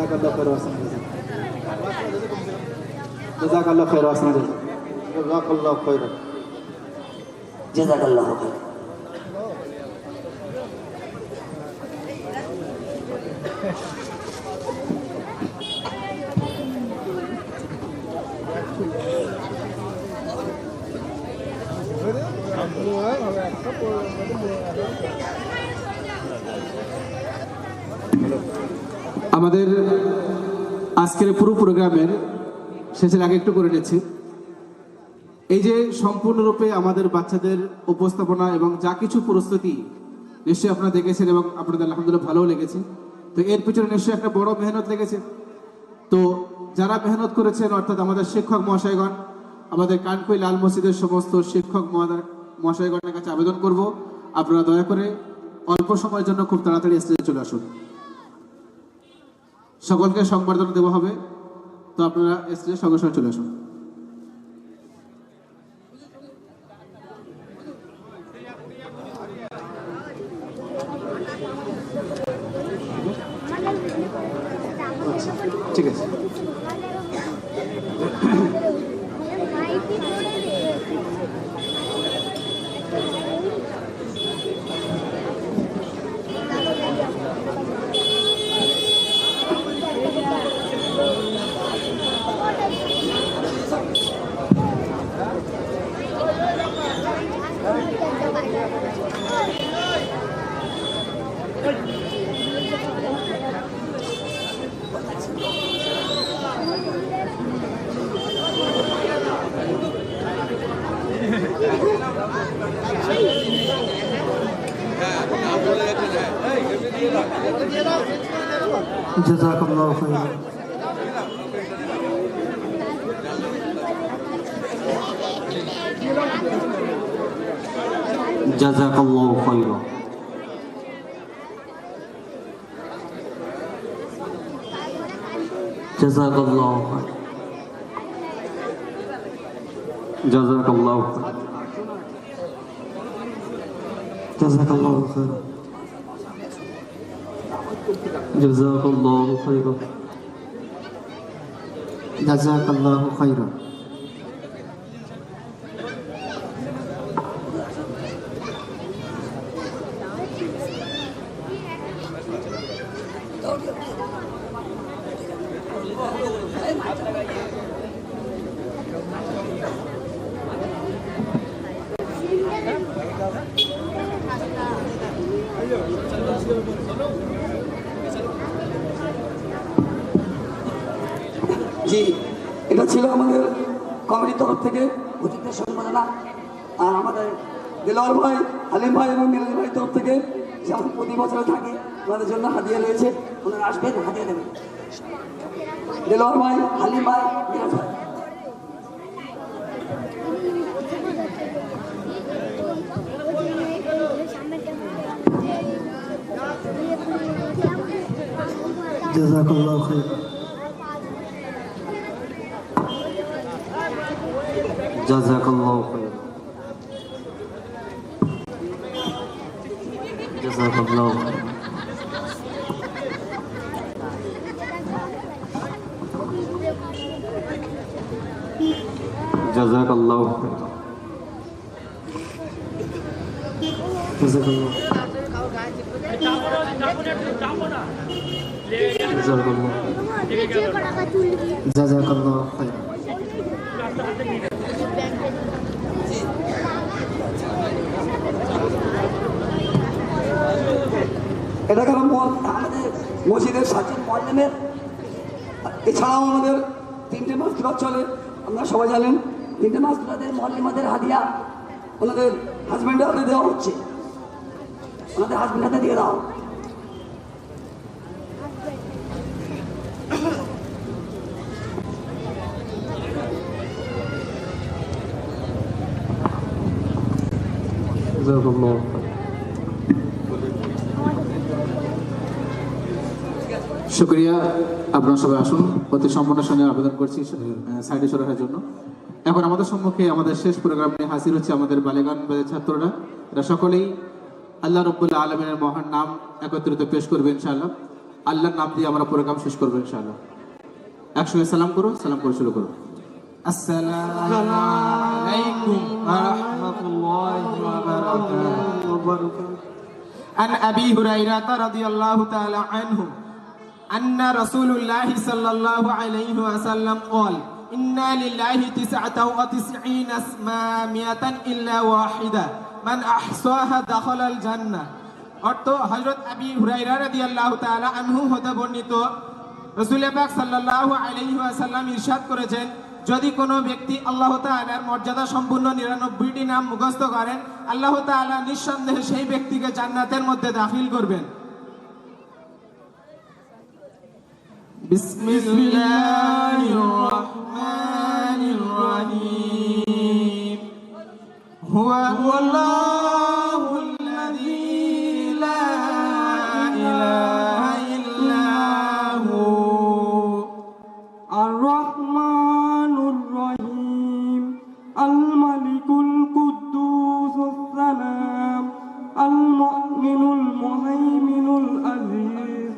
জাজাকাল্লাহ খাইর ওয়াসানা জাজাকাল্লাহ খাইর ওয়াসানা জাজাকাল্লাহ খাইর জেজাকাল্লাহ খাইর আমাদের আজকের পুরো প্রোগ্রামের শেষের আগে একটু করে নিচ্ছি। এই যে সম্পূর্ণরূপে আমাদের বাচ্চাদের উপস্থাপনা এবং যা কিছু প্রস্তুতি নিশ্চয়ই আপনারা দেখেছেন এবং আপনাদের আলহামদুলিল্লাহ ভালোও লেগেছে। তো এর পিছনে নিশ্চয়ই একটা বড় মেহনত লেগেছে। তো যারা মেহনত করেছেন, অর্থাৎ আমাদের শিক্ষক মহাশয়গণ, আমাদের কানকুই লাল মসজিদের সমস্ত শিক্ষক মহাশয়গণের কাছে আবেদন করব। আপনারা দয়া করে অল্প সময়ের জন্য খুব তাড়াতাড়ি স্টেজে চলে আসুন। সকলকে সংবর্ধনা দেওয়া হবে। তো আপনারা এসে সঙ্গে সঙ্গে চলে আসুন। ঠিক আছে। جزاكم الله خيرا جزاك الله خيرا جزاك الله جزاك الله جزاك الله خيرا جزاك الله خيرا جزاك الله خيرا Thank you. জি, এটা ছিল আমাদের কমিটির তরফ থেকে অতিথিদের সম্মাননা। আর আমাদের দিলওয়ার ভাই, হালিম ভাই এবং মিলাদ ভাইয়ের তরফ থেকে যেমন প্রতি বছরে থাকে ওনাদের জন্য হাদিয়া রয়েছে। ওনারা আসবেন, হাদিয়া দেবেন। দিলওয়ার ভাই হালিম ভাই মিলাদ ভাই জাজাকাল্লাহ খাইর জাজাকাল্লাহ খাইর জাজাকাল্লাহ খাইর জাজাকাল্লাহ খাইর এটা কারণ আমাদের মসজিদের সাতজন মল্লেমের এছাড়াও আমাদের তিনটে মাস্তুরা চলে আপনারা সবাই জানেন। তিনটে মাস্তুরাদের মল্লিমাদের হাদিয়া ওনাদের হাজব্যান্ডের হাতে দেওয়া হচ্ছে। ওনাদের হাজব্যান্ড হাতে দিয়ে দাও। শুক্রিয়া। আপনারা সবাই আসুন। অতি সম্মানের সঙ্গে আবেদন করছি সাইডে সরানোর জন্য। এখন আমাদের সম্মুখে আমাদের শেষ প্রোগ্রাম নিয়ে হাজির হচ্ছে আমাদের বালেগান বাজার ছাত্ররা এরা সকলেই আল্লাহ রব্বুল্লাহ আলমিনের মহান নাম একত্রিত পেশ করবে ইনশাআল্লাহ আল্লাহর নাম দিয়ে আমরা প্রোগ্রাম শেষ করবো ইনশাআল্লাহ একসঙ্গে সালাম করো সালাম করে শুরু করো السلام عليكم ورحمة الله وبركاته عن أبي هريرة رضي الله تعالى عنه أن رسول الله صلى الله عليه وسلم قال إن لله تسعة وتسعين اسماء مئة إلا واحدة من أحصاها دخل الجنة অর্থ হজরত আবি হুরাইরা রাদিয়াল্লাহু তাআলা আনহু হতে বর্ণিত রসুল পাক সাল্লাল্লাহু আলাইহি ওয়াসাল্লাম ইরশাদ করেছেন যদি কোনো ব্যক্তি আল্লাহ তাআলার মর্যাদা সম্পূর্ণ নিরানব্বইটি নাম মুখস্থ করেন আল্লাহ তাআলা নিঃসন্দেহে সেই ব্যক্তিকে জান্নাতের মধ্যে দাখিল করবেন بسم الله الرحمن الرحيم. هو هو الله الذي لا إله إلا هو. الرحمن الرحيم. الملك القدوس السلام. المؤمن المهيمن العزيز.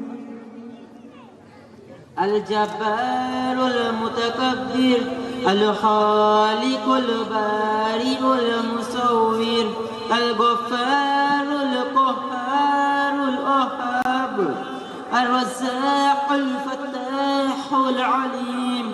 الجبار المتكبر الخالق البارئ المصور الغفار القهار الأهاب الرزاق الفتاح العليم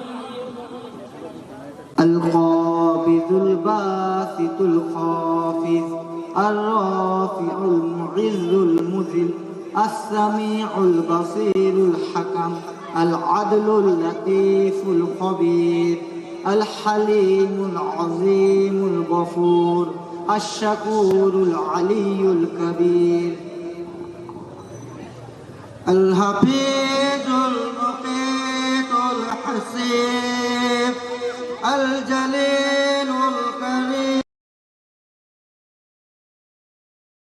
القابض الباسط الخافض الرافع المعز المذل السميع البصير الحكم. العدل اللطيف الخبير الحليم العظيم الغفور الشكور العلي الكبير. الحفيظ المقيت الحسيب الجليل